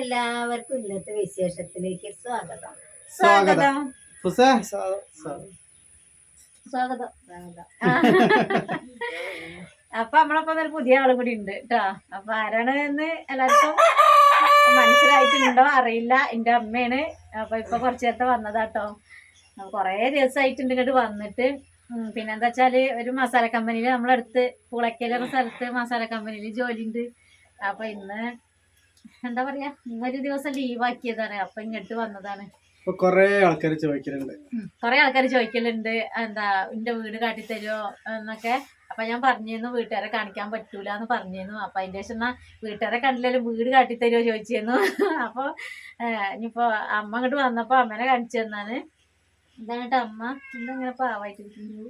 എല്ലാവർക്കും ഇന്നത്തെ വിശേഷത്തിലേക്ക് സ്വാഗതം. സ്വാഗതം. ഫുസേ സ്വാഗതം. അപ്പൊ നമ്മളപ്പോ ഒരു പുതിയ ആളും കൂടി ഉണ്ട് കേട്ടോ അപ്പൊ ആരാണ് എന്ന് എല്ലാവർക്കും മനസ്സിലായിട്ടുണ്ടോ? അറിയില്ല. എന്റെ അമ്മയാണ്. അപ്പൊ ഇപ്പൊ കുറച്ചു നേരത്തെ വന്നതാട്ടോ കൊറേ ദിവസമായിട്ടുണ്ട് ഇങ്ങോട്ട് വന്നിട്ട്. പിന്നെന്താ വെച്ചാൽ ഒരു മസാല കമ്പനിയിൽ നമ്മളടുത്ത് പുളയ്ക്കലൊരു സ്ഥലത്ത് മസാല കമ്പനിയിൽ ജോലി ഉണ്ട്. അപ്പൊ ഇന്ന് എന്താ പറയാ ഒരു ദിവസം ലീവ് ആക്കിയതാണ്. അപ്പൊ ഇങ്ങോട്ട് വന്നതാണ്. കൊറേ ആൾക്കാർ ചോദിക്കലുണ്ട്. കൊറേ ആൾക്കാർ ചോദിക്കലുണ്ട്. എന്താ എന്റെ വീട് കാട്ടിത്തരുമോ എന്നൊക്കെ. അപ്പൊ ഞാൻ പറഞ്ഞിരുന്നു വീട്ടുകാരെ കാണിക്കാൻ പറ്റൂല എന്ന് പറഞ്ഞിരുന്നു. അപ്പൊ അതിന്റെ ശേഷം എന്നാ വീട്ടുകാരെ കണ്ടില്ലല്ലോ വീട് കാട്ടിത്തരുമോ ചോദിച്ചിരുന്നു. അപ്പൊ ഇനിയിപ്പോ അമ്മ അങ്ങോട്ട് വന്നപ്പോ അമ്മനെ കാണിച്ചു തന്നാണ്. കേട്ടോ അമ്മ? ഇന്നിങ്ങനെ പാവായിട്ടിരിക്കുന്നു.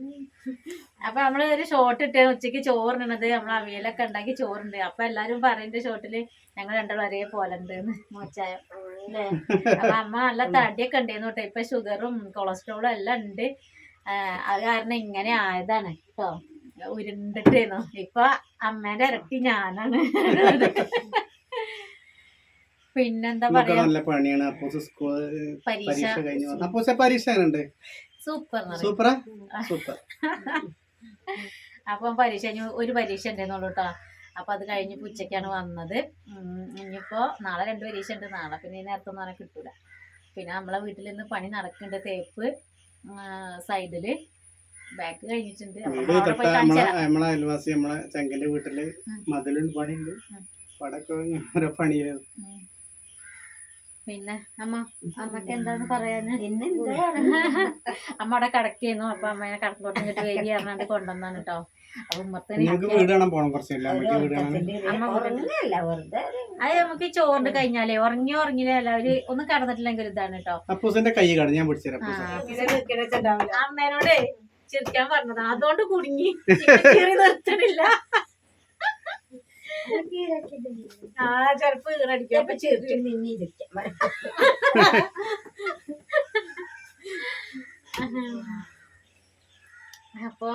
അപ്പൊ നമ്മൾ ഒരു ഷോട്ട് ഇട്ടേ ഉച്ചയ്ക്ക് ചോറിനത് നമ്മൾ അവിയലൊക്കെ ഉണ്ടാക്കി ചോറുണ്ട്. അപ്പൊ എല്ലാരും പറയുന്ന ഷോട്ടിൽ ഞങ്ങൾ രണ്ടാളും ഒരേ പോലെ ഉണ്ട് മോച്ചായ. അപ്പൊ അമ്മ നല്ല തടിയൊക്കെ ഉണ്ടായിരുന്നു കേട്ടോ. ഇപ്പൊ ഷുഗറും കൊളസ്ട്രോളും എല്ലാം ഉണ്ട്. അത് കാരണം ഇങ്ങനെ ആയതാണ് കേട്ടോ ഉരുണ്ടിട്ടേന്നു. ഇപ്പൊ അമ്മേന്റെ ഇരട്ടി ഞാനാണ്. പിന്നെന്താ പറയാ? നല്ല പണിയാണ്. അപ്പൂസ് സ്കൂൾ പരീക്ഷ. കഴിഞ്ഞു അപ്പൂസെ പരീക്ഷ എങ്ങനെയുണ്ട് സൂപ്പർ സൂപ്പറാ? സൂപ്പർ. അപ്പം പരീക്ഷ കഴിഞ്ഞു ഒരു പരീക്ഷ ഉണ്ടായിരുന്നുള്ളൂ കേട്ടോ അപ്പൊ അത് കഴിഞ്ഞ് ഉച്ചക്കാണ് വന്നത്. ഇനിയിപ്പോ നാളെ രണ്ട് പരീക്ഷ ഉണ്ട്. നാളെ പിന്നെ നേരത്തെ ഒന്നും അങ്ങനെ കിട്ടൂല. പിന്നെ നമ്മളെ വീട്ടിൽ നിന്ന് പണി നടക്കുന്നുണ്ട് തേപ്പ് സൈഡിൽ. ബാക്ക് കഴിഞ്ഞിട്ടുണ്ട്. നമ്മളെ അയൽവാസി നമ്മളെ ചെങ്കന്റെ വീട്ടിൽ. മതിലുണ്ട് പണിയുണ്ട്. പടക്ക ഉം. പിന്നെ അമ്മ അമ്മയ്ക്ക് എന്താന്ന് പറയാന്? അമ്മ അവിടെ കിടക്കുന്നു. അപ്പൊ അമ്മേനെ കിടക്കോട്ട് ഇങ്ങോട്ട് വരി പറഞ്ഞാണ്ട് കൊണ്ടുവന്നാണ് കേട്ടോ അപ്പൊ ഉമ്മത്തിന് അത് നമുക്ക് ചോറിന് കഴിഞ്ഞാലേ ഉറങ്ങി ഉറങ്ങില്ല അവർ ഒന്നും കടന്നിട്ടില്ലെങ്കിൽ ഇതാണ് കേട്ടോ അപ്പൂസിന്റെ കൈ കാണും ഞാൻ പിടിച്ചാ ആ, അമ്മേനോട് ചിരിക്കാൻ പറഞ്ഞതാണ് അതുകൊണ്ട് കുടുങ്ങി. നിർത്തണില്ല. ആ അപ്പൊ നിന്നിരിക്കാം അപ്പൊ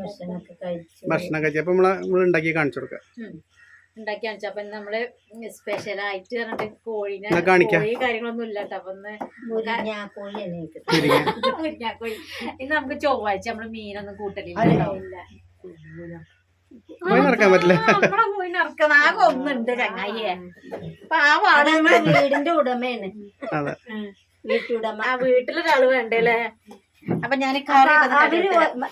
ഭക്ഷണമൊക്കെ കഴിച്ചു. ഭക്ഷണം കഴിച്ചു. അപ്പൊ നമ്മളെ ഉണ്ടാക്കി കാണിച്ചു കൊടുക്കാം. ഉണ്ടാക്കി കാണിച്ചു. അപ്പൊ നമ്മൾ സ്പെഷ്യൽ ആയിട്ട് പറഞ്ഞിട്ട് കോഴിനെ കോഴി കാര്യങ്ങളൊന്നും ഇല്ല കേട്ടോ അപ്പൊ മുരിങ്ങാക്കോഴി. ഇന്ന് നമുക്ക് ചൊവ്വാഴ്ച നമ്മൾ മീനൊന്നും കൂട്ടലില്ല. കേട്ടോ. പോയി നടക്കാൻ പറ്റില്ല. നമ്മളെ ആകെ ഒന്നുണ്ട് ചങ്ങായിയെ. പാവാണ് വീടിന്റെ ഉടമയാണ്. അതെ. വീട്ടുടമ. ആ വീട്ടിലൊരാൾ വേണ്ടല്ലേ? അപ്പൊ ഞാൻ അവർ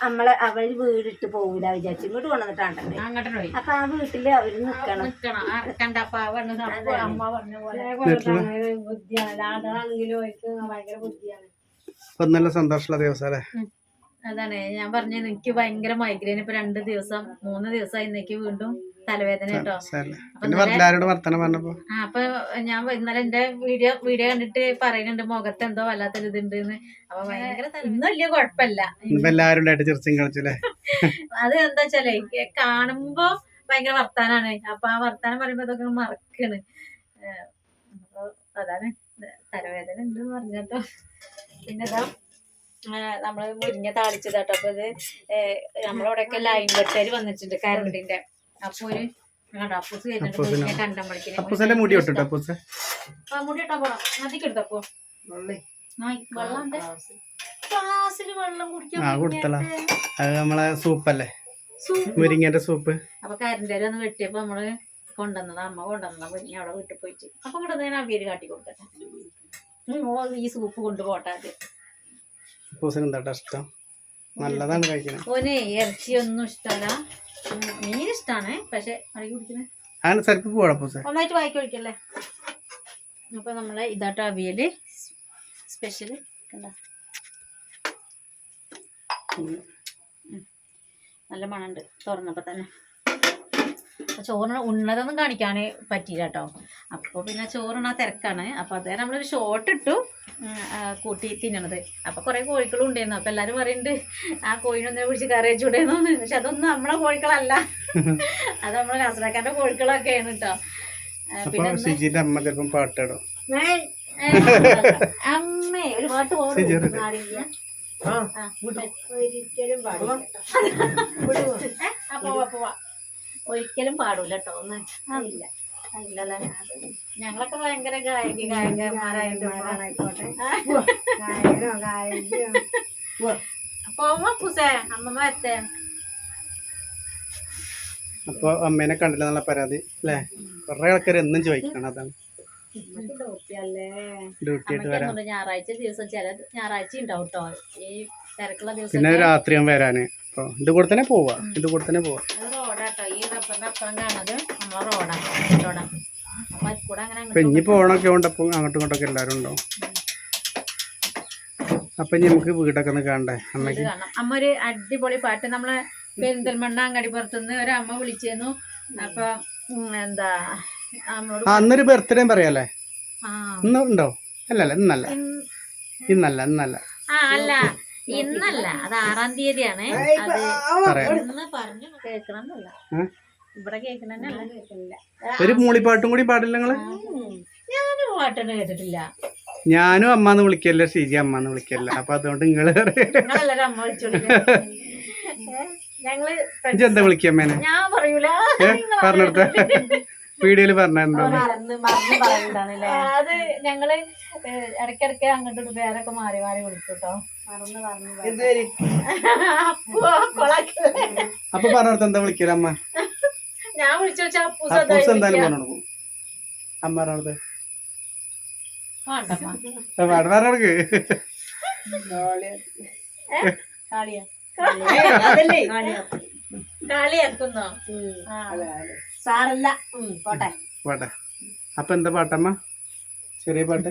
നമ്മളെ അവർ വീടിട്ട് പോകൂല വിചാരിച്ചു ഇങ്ങോട്ട് കൊണ്ടുവന്നിട്ടാണ്ടല്ലേ അപ്പൊ ആ വീട്ടിൽ അവർ നിക്കണം. ബുദ്ധിയാണ് ഭയങ്കര ബുദ്ധിയാണ്. അപ്പൊ നല്ല സന്തോഷമുള്ള ദിവസം അല്ലേ? അതാണ് ഞാൻ പറഞ്ഞു എനിക്ക് ഭയങ്കര മൈഗ്രെയിൻ ഇപ്പൊ രണ്ട് ദിവസം മൂന്ന് ദിവസമായി ഇന്നേക്ക് വീണ്ടും തലവേദന കേട്ടോ. ആ അപ്പൊ ഞാൻ ഇന്നലെ എന്റെ വീഡിയോ വീഡിയോ കണ്ടിട്ട് പറയുന്നുണ്ട് മുഖത്ത് എന്തോ വല്ലാത്തൊരു ഇതുണ്ട് അപ്പൊ ഭയങ്കര ഇന്നും വലിയ കുഴപ്പമില്ല. അത് എന്താ വെച്ചാലേ കാണുമ്പോ ഭയങ്കര വർത്താനാണ്. അപ്പൊ ആ വർത്താനം പറയുമ്പോ അതൊക്കെ മറക്കാണ്. അതാണ് തലവേദന ഉണ്ട് പറഞ്ഞോ പിന്നെ ഇതാ ഏഹ് മുരിഞ്ഞ മുരിങ്ങ താളിച്ചതാട്ടോ. അപ്പൊ ഇത് നമ്മളവിടെയൊക്കെ ലൈൻ വെട്ടേര് വന്നിട്ടുണ്ട് കരണ്ടിന്റെ. അപ്പൊ ഒരു അപ്പൂസന്റെ മുടി അപ്പൂസ്? മുടി ഇട്ടാ എടുത്തപ്പോ അത് നമ്മളെ സൂപ്പല്ലേ? മുരിങ്ങന്റെ സൂപ്പ്. അപ്പൊ കരണ്ടേര് ഒന്ന് വെട്ടിയപ്പോ നമ്മൾ കൊണ്ടുവന്നതാ അമ്മ കൊണ്ടുവന്നതാ മുരിങ്ങ അവിടെ വീട്ടിൽ പോയിട്ട്. അപ്പൊ ഇവിടെ അവിയൽ കാട്ടി കൊടുക്കട്ടെ. ഈ സൂപ്പ് കൊണ്ടുപോട്ടെ എന്താ ഇഷ്ടം? നല്ലതാണ് കഴിക്കുന്നത് ഓനെ ഇറച്ചിയൊന്നും ഇഷ്ടമല്ല മീൻ ഇഷ്ടാണ് പക്ഷെ അങ്ങനെ ഒന്നായിട്ട് വായിക്ക് അപ്പൊ ഇതാട്ടോ കണ്ട? നല്ല മണമുണ്ട് തുറന്നപ്പോ തന്നെ. അപ്പൊ ചോറിന് ഉണ്ണതൊന്നും കാണിക്കാൻ പറ്റിയില്ല കേട്ടോ അപ്പോൾ പിന്നെ ചോറിന് ആ തിരക്കാണ്. അപ്പോൾ അതേ നമ്മളൊരു ഷോർട്ട് ഇട്ടു. കൂട്ടി തിന്നണത്. അപ്പോൾ കുറേ കോഴികളും ഉണ്ടായിരുന്നു. അപ്പോൾ എല്ലാരും പറയുന്നുണ്ട് ആ കോഴിനൊന്നിനെ പിടിച്ച് കറി വെച്ചുകൂടെയെന്നു പക്ഷെ അതൊന്നും നമ്മളെ കോഴികളല്ല അത് നമ്മളെ കാസർഗോഡ്കാരുടെ കോഴികളൊക്കെയാണ് കേട്ടോ പിന്നെ സിജിന്റെ അമ്മ ചിലപ്പം പാട്ടിടും. അമ്മേ ഒരു പാട്ട്. ഒരിക്കലും പാടില്ല. ഒരിക്കലും പാടൂല കേട്ടോ ഒന്ന്. ഇല്ല. ഇല്ലല്ലേ ഞങ്ങളൊക്കെ ഭയങ്കര ഗായകി ഗായകന്മാരായിട്ട് ആയിക്കോട്ടെ കായനോ കായോ പോവാ പൂസേ അമ്മമ്മ എത്തേ അപ്പൊ അമ്മേനെ കണ്ടില്ല എന്നുള്ള പരാതി അല്ലേ? കുറെ ആൾക്കാർ എന്നും ചോദിക്കണം അതാണ്. ഡോക്ടറല്ലേ ഡ്യൂട്ടി ആയിട്ട് വരാം. ഞായറാഴ്ച ദിവസം ചില ഞായറാഴ്ച ഉണ്ടാവും കേട്ടോ ഈ തിരക്കുള്ള ദിവസം പിന്നെ രാത്രിയും വരാന്. അപ്പൊ ഇത് കൂടെ തന്നെ പോവാ ഇത് കൂടെ തന്നെ പോവാ. റോഡാട്ടോ ഈ റബ്ബറിന്റെ അപ്പുറം കാണുന്നത് നമ്മളെ റോഡാണ് റോഡാണ് അപ്പൊ ഓണൊക്കെ അപ്പൊ അങ്ങോട്ട് ഇങ്ങോട്ടൊക്കെ എല്ലാരും ഉണ്ടോ? അപ്പൊ ഇനി നമുക്ക് വീടൊക്കെ ഒന്ന് കാണണ്ടേ? അമ്മയ്ക്ക് അമ്മ ഒരു അടിപൊളി പാട്ട്. നമ്മളെ പെരിന്തൽമണ്ണ അങ്ങടിപ്പുറത്തുനിന്ന് ഒരു അമ്മ വിളിച്ചിരുന്നു അപ്പൊ എന്താ അന്നൊരു ബർത്ത്ഡേ പറയാല്ലേ? ഇന്നുണ്ടോ ഇന്ന് അല്ലല്ല ഇന്നല്ല. ഇന്നല്ല ഇന്നല്ല. ആ അല്ല. ഇന്നല്ല. അത് ആറാം തീയതിയാണ്. അത് പറയാം ഇന്ന് പറഞ്ഞു കേൾക്കണമെന്നല്ല ഉം. ഇവിടെ കേൾക്കണമെന്നല്ല ഒരു മൂളിപ്പാട്ടും കൂടി പാടില്ല നിങ്ങൾ? ഞാനൊരു പാട്ടൊന്നും കേട്ടിട്ടില്ല. ഞാനും അമ്മാന്ന് വിളിക്കല്ല ഷീജി അമ്മാന്ന് വിളിക്കല്ല അപ്പൊ അതുകൊണ്ട് നിങ്ങൾ ഞങ്ങൾ എന്താ വിളിക്കമ്മേനെ ഞാൻ പറയൂല. പറഞ്ഞെടുത്ത വീഡിയോയിൽ പറഞ്ഞെന്തോ അത് ഞങ്ങൾ ഇടയ്ക്കിടയ്ക്ക് അങ്ങോട്ട് പേരൊക്കെ മാറി മാറി വിളിച്ചു കേട്ടോ മറന്ന്. പറഞ്ഞു അപ്പോ പറഞ്ഞെടുത്ത എന്താ വിളിക്കല അമ്മ? ഞാൻ വിളിച്ചു വെച്ചാ അപ്പൂസ് അപ്പൂസ് അതായി എന്തായാലും വിളിക്കുക. പറഞ്ഞു കൊടുക്കും അമ്മ പറഞ്ഞത് വേണ്ടമ്മ. പറഞ്ഞവർക്ക് കാളിയാ. അതല്ലേ. കാളിയാക്കുന്നോ ആ. സാറല്ല. പോട്ടെ. പാട്ടെ. അപ്പൊ എന്താ പാട്ടമ്മ? ചെറിയ പാട്ട്?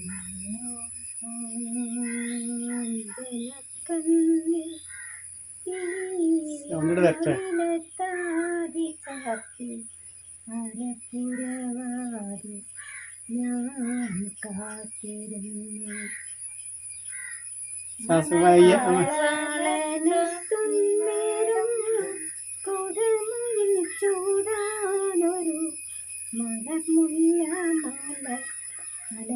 ചൂടാനൊരു മലമുല്ല മല മല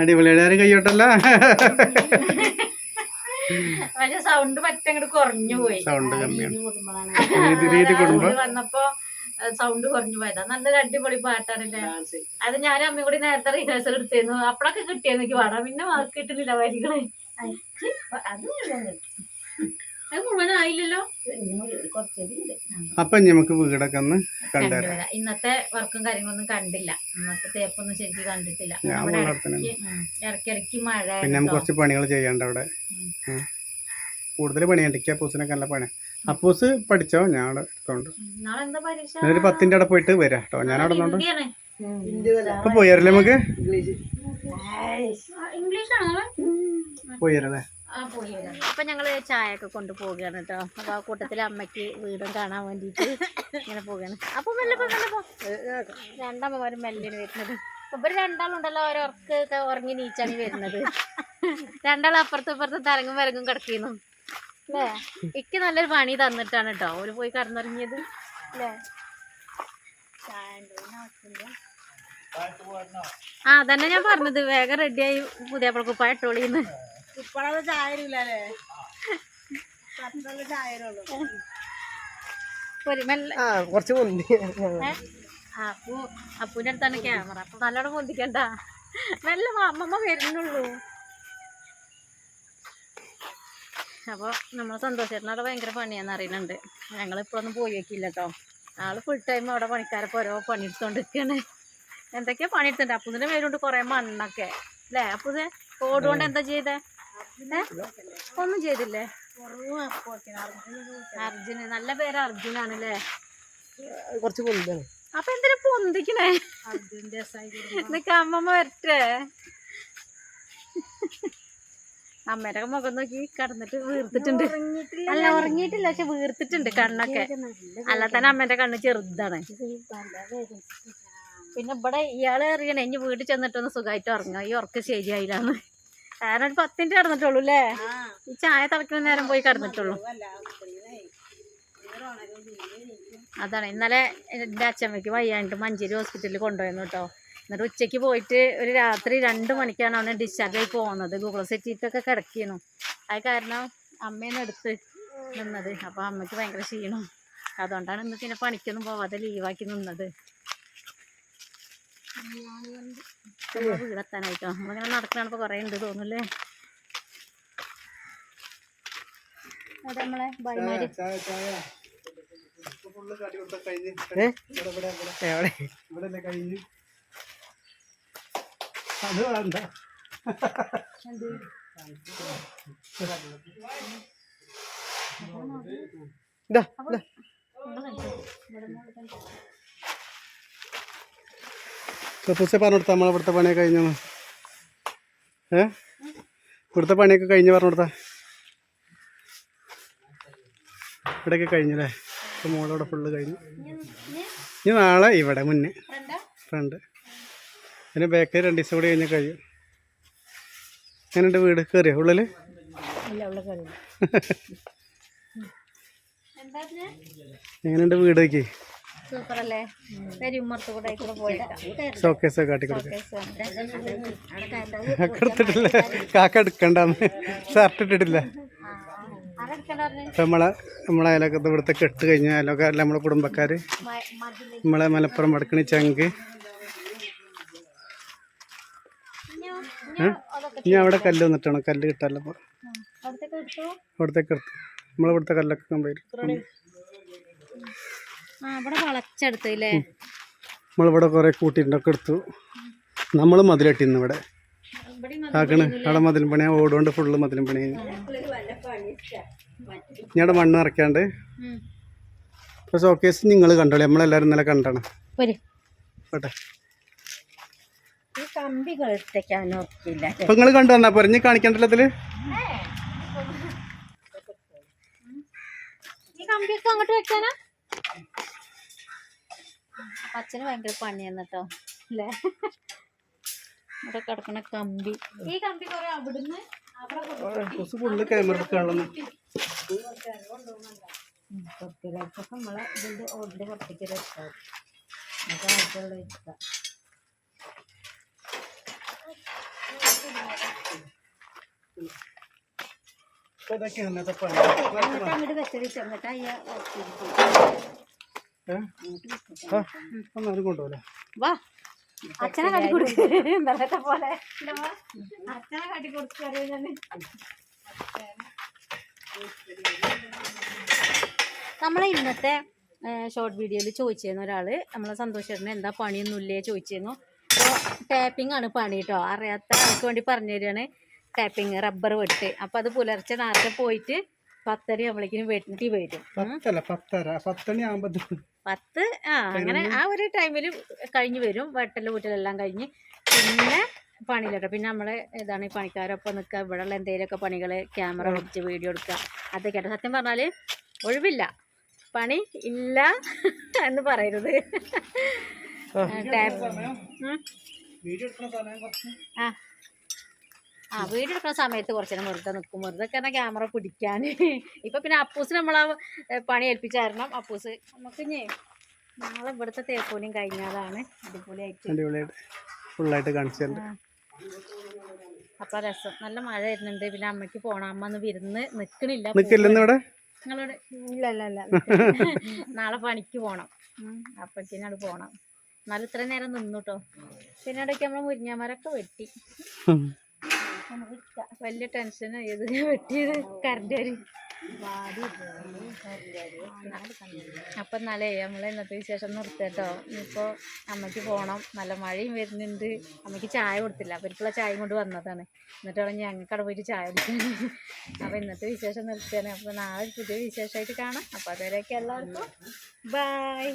അടിപൊളിയുടെ ആരും കയ്യോട്ടല്ല? പക്ഷെ സൗണ്ട് പറ്റ അങ്ങോട്ട് കുറഞ്ഞു പോയി. സൗണ്ട് രീതി കുടുംബം വന്നപ്പോ സൗണ്ട് കുറഞ്ഞു പോയതാ. നല്ലൊരു അടിപൊളി പാട്ടാണല്ലേ? അത് ഞാൻ അമ്മ കൂടി നേരത്തെ റിഹേഴ്സൽ എടുത്തിരുന്നു. അപ്പഴൊക്കെ കിട്ടിയെന്ന് എനിക്ക് പാടാം. പിന്നെ മാർക്ക് കിട്ടുന്നില്ല വരികളെ. അത് അത് മുഴുവനായില്ലല്ലോ? കുറച്ചുണ്ട് അപ്പൊ ഇനി നമുക്ക് വീടൊക്കെ ഒന്ന് കണ്ടുവരാം. ഇന്നത്തെ വർക്കും കാര്യങ്ങളൊന്നും കണ്ടില്ല. ഇന്നത്തെ തേപ്പൊന്നും ശരിക്കും കണ്ടിട്ടില്ല. ഇറക്കിറക്കി ഇടയ്ക്ക് മഴ പിന്നെ നമുക്ക് കുറച്ച് പണികൾ ചെയ്യണ്ട അവിടെ. കൂടുതൽ പണിയുണ്ട്. എനിക്ക് അപ്പൂസിനൊക്കെ നല്ല പണി അപ്പൂസ് പഠിച്ചോ? ഞാൻ അവിടെ എടുത്തോണ്ട്. ഒരു പത്തിന്റെ അവിടെ പോയിട്ട് വരാം കേട്ടോ. ഞാൻ അവിടെ നിന്നോണ്ട് നമുക്ക്? ഇംഗ്ലീഷ്. അപ്പൊ ഞങ്ങൾ ചായ ഒക്കെ കൊണ്ടുപോവുകയാണ് കേട്ടോ അപ്പൊ ആ കൂട്ടത്തിൽ അമ്മയ്ക്ക് വീടും കാണാൻ വേണ്ടിട്ട് ഇങ്ങനെ പോവുകയാണ്. അപ്പൊ മെല്ലെ പോ മെല്ലെ മെല്ലിന് വരുന്നത്. ഇപ്പൊ രണ്ടാളുണ്ടല്ലോ ഓരോർക്ക് ഉറങ്ങി നീച്ചാണ് വരുന്നത്. രണ്ടാൾ അപ്പുറത്തും ഇപ്പുറത്തും തരങ്ങും വരങ്ങും കിടക്കുന്നു. അല്ലേ എനിക്ക് നല്ലൊരു പണി തന്നിട്ടാണ് കേട്ടോ ഓര് പോയി കടന്നിറങ്ങിയത്. അല്ലേ ആ അതന്നെ ഞാൻ പറഞ്ഞത്. വേഗം റെഡിയായി പുതിയ കുപ്പായ ഇട്ടോളിന്ന്. ഇപ്പോഴത് ചായരില്ലേ ചായരുള്ളൂ. ഒരു മെല്ലെ ആ കുറച്ച് അപ്പു അപ്പൂന്റെ അടുത്താണ് ക്യാമറ. അപ്പൊ നല്ലോണം പൊന്തിക്കണ്ട. മെല്ലെ അമ്മമ്മ വരുന്നുള്ളൂ. അപ്പോൾ നമ്മൾ സന്തോഷേട്ടനവിടെ ഭയങ്കര പണിയാന്ന് അറിയുന്നുണ്ട്. ഞങ്ങൾ ഇപ്പോഴൊന്നും പോയി വെക്കില്ല കേട്ടോ ആൾ ഫുൾ ടൈം അവിടെ പണിക്കാരെ ഓരോ പണിയെടുത്തോണ്ട് നിൽക്കുകയാണ് എന്തൊക്കെയാ പണിയെടുത്തിട്ടുണ്ട്. അപ്പൂതിന്റെ പേരുണ്ട് കുറേ മണ്ണൊക്കെ. അല്ലേ? അപ്പൂതെ ഓടുകൊണ്ട് എന്താ ചെയ്തേ? ഒന്നും ചെയ്തില്ലേ? അർജുന് നല്ല പേര് അർജുനാണല്ലേ? കുറച്ച് അപ്പൊ എന്തിനാ പൊന്തിക്കണേ? നിനക്ക് അമ്മമ്മ വരട്ടെ. അമ്മേടെ മുഖം നോക്കി കടന്നിട്ട് വീർത്തിട്ടുണ്ട്. അല്ല ഉറങ്ങിയിട്ടില്ല പക്ഷെ വീർത്തിട്ടുണ്ട് കണ്ണൊക്കെ. അല്ല തന്നെ അമ്മേന്റെ കണ്ണ് ചെറുതാണ്. പിന്നെ ഇവിടെ ഇയാളെ അറിയണേ ഇനി വീട്ടിൽ ചെന്നിട്ടൊന്ന് സുഖമായിട്ട് ഉറങ്ങാം. ഈ ഉറക്കം ശരിയായില്ലാന്ന്. കാരണം ഒരു പത്ത് മിനിറ്റ് കിടന്നിട്ടുള്ളൂ അല്ലേ? ഈ ചായ തിളക്കുന്ന നേരം പോയി കിടന്നിട്ടുള്ളൂ. അതാണ്. ഇന്നലെ എന്റെ അച്ഛമ്മയ്ക്ക് വയ്യാണ്ട് മഞ്ചേരി ഹോസ്പിറ്റലിൽ കൊണ്ടുപോയിരുന്നു കേട്ടോ. എന്നിട്ട് ഉച്ചയ്ക്ക് പോയിട്ട് ഒരു രാത്രി രണ്ട് മണിക്കാണ് അവനെ ഡിസ്ചാർജ് ആയി പോകുന്നത് ഗൂഗിൾ സെറ്റിട്ടൊക്കെ കിടക്കിയിരുന്നു അത് കാരണം അമ്മേന്ന് എടുത്ത് നിന്നത്. അപ്പോൾ അമ്മയ്ക്ക് ഭയങ്കര ക്ഷീണം. അതുകൊണ്ടാണ് ഇന്ന് പിന്നെ പണിക്കൊന്നും പോവാതെ ലീവാക്കി നിന്നത്. നമ്മളെ വീടെത്താനായിട്ടോ. നമ്മളിങ്ങനെ നടക്കണപ്പോൾ കുറേ ഉണ്ട് തോന്നുന്നല്ലേ? അതെ നമ്മളെ കഴിഞ്ഞ്. അത് വേണ്ട. ഇതാ, ഇതാ. കപ്പൂസെ പറഞ്ഞുകൊടുത്ത നമ്മളെ ഇവിടുത്തെ പണിയൊക്കെ കഴിഞ്ഞു. ഏ? ഇവിടുത്തെ പണിയൊക്കെ കഴിഞ്ഞ് പറഞ്ഞുകൊടുത്ത. ഇവിടെയൊക്കെ കഴിഞ്ഞല്ലേ ഇപ്പം മോളവിടെ ഫുള്ള് കഴിഞ്ഞു. ഇനി നാളെ ഇവിടെ മുന്നേ. ഫ്രണ്ട്. പിന്നെ ബാക്കിൽ രണ്ട് ദിവസം കൂടി കഴിഞ്ഞാൽ കഴിയും. എങ്ങനെയുണ്ട് വീട്? കയറിയോ ഉള്ളിൽ എങ്ങനെയുണ്ട് വീട് നോക്കി സൂപ്പർ അല്ലേ വരും ഉമ്മർത്ത് കൂടെ ആയിക്കൂടെ പോയിട്ട്. ഷോക്കേസ് കാട്ടി കൊടുക്കുക കാക്ക എടുക്കണ്ടെന്ന്. ഷർട്ട് ഇട്ടിട്ടില്ല. നമ്മളെ നമ്മളെ അയലൊക്കെ ഇവിടുത്തെ കെട്ട് കഴിഞ്ഞ അയലൊക്കെ നമ്മളെ കുടുംബക്കാർ നമ്മളെ മലപ്പുറം വടക്കണി ചങ്ക്? ഇനി അവിടെ കല്ല് വന്നിട്ടാണ്. കല്ല് കിട്ടാല്ലോ അവിടത്തേക്ക് എടുത്തു? നമ്മളിവിടുത്തെ കല്ലൊക്കെ കംപ്ലീറ്റ്. ഇവിടെ വളച്ചെടുത്തു അല്ലേ നമ്മളിവിടെ കുറേ കൂട്ടിട്ടൊക്കെ എടുത്തു. നമ്മൾ മതിലെട്ടിന്ന് ഇവിടെ. ആക്കണ്. അവിടെ മതിലും പണിയാ. ഓടുകൊണ്ട് ഫുള്ള് മതിലും പണി അവിടെ മണ്ണ് നിറയ്ക്കാണ്ട്. ഇപ്പോൾ ഷോക്കേസ് നിങ്ങൾ കണ്ടോളി. നമ്മളെല്ലാവരും ഇന്നലെ കണ്ടാണ്. പോട്ടെ. നിങ്ങൾ കണ്ടു വന്നാ പറഞ്ഞ് കാണിക്കണ്ടല്ലോ ഇതിൽ? അങ്ങോട്ട് വെക്കാനാ? അച്ഛന് ഭയങ്കര പണിയാന്ന് കേട്ടോ അല്ലേ? ഇവിടെ കിടക്കണ കമ്പി. ഈ കമ്പി കുറെ അവിടുന്ന്. ഫുള്ള് ക്യാമറ എടുക്കാനുള്ളൂ പുറത്തിലേക്ക് നമ്മളെ ഇതിന്റെ ഓടിന്റെ പുറത്തേക്ക് വെച്ചാൽ അത് ആയിട്ടുള്ള എന്നിട്ട് അങ്ങോട്ട് വെച്ചത് ചെന്നിട്ട് അയ്യ അച്ഛനെ കാട്ടി കൊടുക്ക്. ഇന്നലത്തെ പോലെ. ഇല്ലേ അച്ഛനെ കാട്ടി കൊടുക്കറിയോ നമ്മളെ ഇന്നത്തെ ഷോർട്ട് വീഡിയോയിൽ ചോദിച്ചിരുന്നു ഒരാൾ നമ്മളെ സന്തോഷേട്ടന് എന്താ പണിയൊന്നുമില്ലേ ചോദിച്ചിരുന്നു. അപ്പോൾ ടാപ്പിംഗ് ആണ് പണി കേട്ടോ അറിയാത്ത ആൾക്ക് വേണ്ടി പറഞ്ഞു തരികയാണ്. ടാപ്പിംഗ് റബ്ബർ വെട്ട്. അപ്പോൾ അത് പുലർച്ചെ നേരത്തെ പോയിട്ട് പത്തര ആകുമ്പോഴേക്കിനും വെട്ടി വരും. പത്തല്ല പത്തര. പത്തണി ആകുമ്പോ പത്ത് ആ അങ്ങനെ ആ ഒരു ടൈമിൽ കഴിഞ്ഞ് വരും. വെട്ടൽ വീട്ടിലെല്ലാം കഴിഞ്ഞ് പിന്നെ പണിയിലൊക്കെ പിന്നെ നമ്മളെ ഇതാണ് ഈ പണിക്കാരൊപ്പം നിൽക്കുക. ഇവിടെയുള്ള എന്തെങ്കിലുമൊക്കെ പണികൾ ക്യാമറ വെച്ച് വീഡിയോ എടുക്കുക. അതൊക്കെയാണ് സത്യം പറഞ്ഞാൽ ഒഴിവില്ല. പണി ഇല്ല എന്ന് പറയരുത്. ആ. ആ വീഡിയോ എടുക്കുന്ന സമയത്ത് കുറച്ചു നേരം വെറുതെ നിൽക്കും വെറുതെ കാരണം ക്യാമറ പിടിക്കാൻ. ഇപ്പൊ പിന്നെ അപ്പൂസ് നമ്മളെ പണി ഏൽപ്പിച്ചായിരുന്നു അപ്പൂസ് നമുക്ക് ഇനി നാളെ ഇവിടുത്തെ തേപ്പൂലിയും കഴിഞ്ഞാലാണ് അടിപൊളിയായിട്ട്. അപ്പൊ ഫുള്ളായിട്ട് കാണിച്ചു തരുന്നുണ്ട് അപ്പം രസം. നല്ല മഴ വരുന്നുണ്ട്. പിന്നെ അമ്മയ്ക്ക് പോണം. അമ്മ ഒന്ന് വിരുന്ന് ഇവിടെ? നിങ്ങളോട്? ഇല്ല ഇല്ല ഇല്ല. നാളെ പണിക്ക് പോകണം അപ്പഴത്തേനോട് പോണം. എന്നാലും ഇത്രയും നേരം നിന്നുട്ടോ പിന്നെ ഇടയ്ക്ക് നമ്മൾ മുരിങ്ങാമരൊക്കെ വെട്ടി. വലിയ ടെൻഷൻ ഇത്. വെട്ടിയത് കറണ്ട് വരും. അപ്പം എന്നാലേ നമ്മളെ ഇന്നത്തെ വിശേഷം നിർത്തട്ടോ ഇനിയിപ്പോൾ അമ്മയ്ക്ക് പോകണം നല്ല മഴയും വരുന്നുണ്ട്. അമ്മയ്ക്ക് ചായ കൊടുത്തില്ല. അവർക്കുള്ള ചായ കൊണ്ട് വന്നതാണ്. എന്നിട്ട് വേണം ഞങ്ങൾക്ക് അവിടെ പോയിട്ട് ചായ കുടിക്കാൻ. അപ്പോൾ ഇന്നത്തെ വിശേഷം നിർത്തുകയാണ് അപ്പോൾ നാളെ പുതിയ വിശേഷമായിട്ട് കാണാം. അപ്പോൾ അതുവരെയൊക്കെ എല്ലാവർക്കും. ബൈ